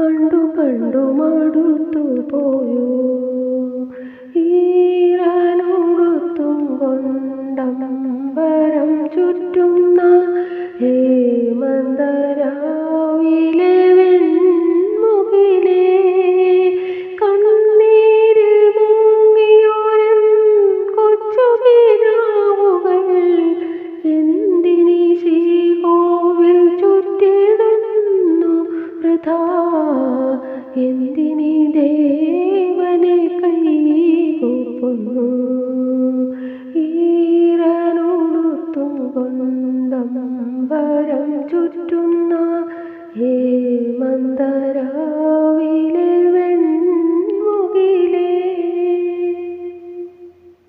കണ്ടു കണ്ടു മടുത്തു പോയോ? ഈരാനോടുത്തും കൊണ്ടം വരം ചുറ്റുന്ന ഹേമന്തരാ ಎಂದಿನಿ ದೇವನೇ ಕೈಗೊಪ್ಪನು ఈరనుడు తుంగొందంబరం చుట్టున్న హే మందరా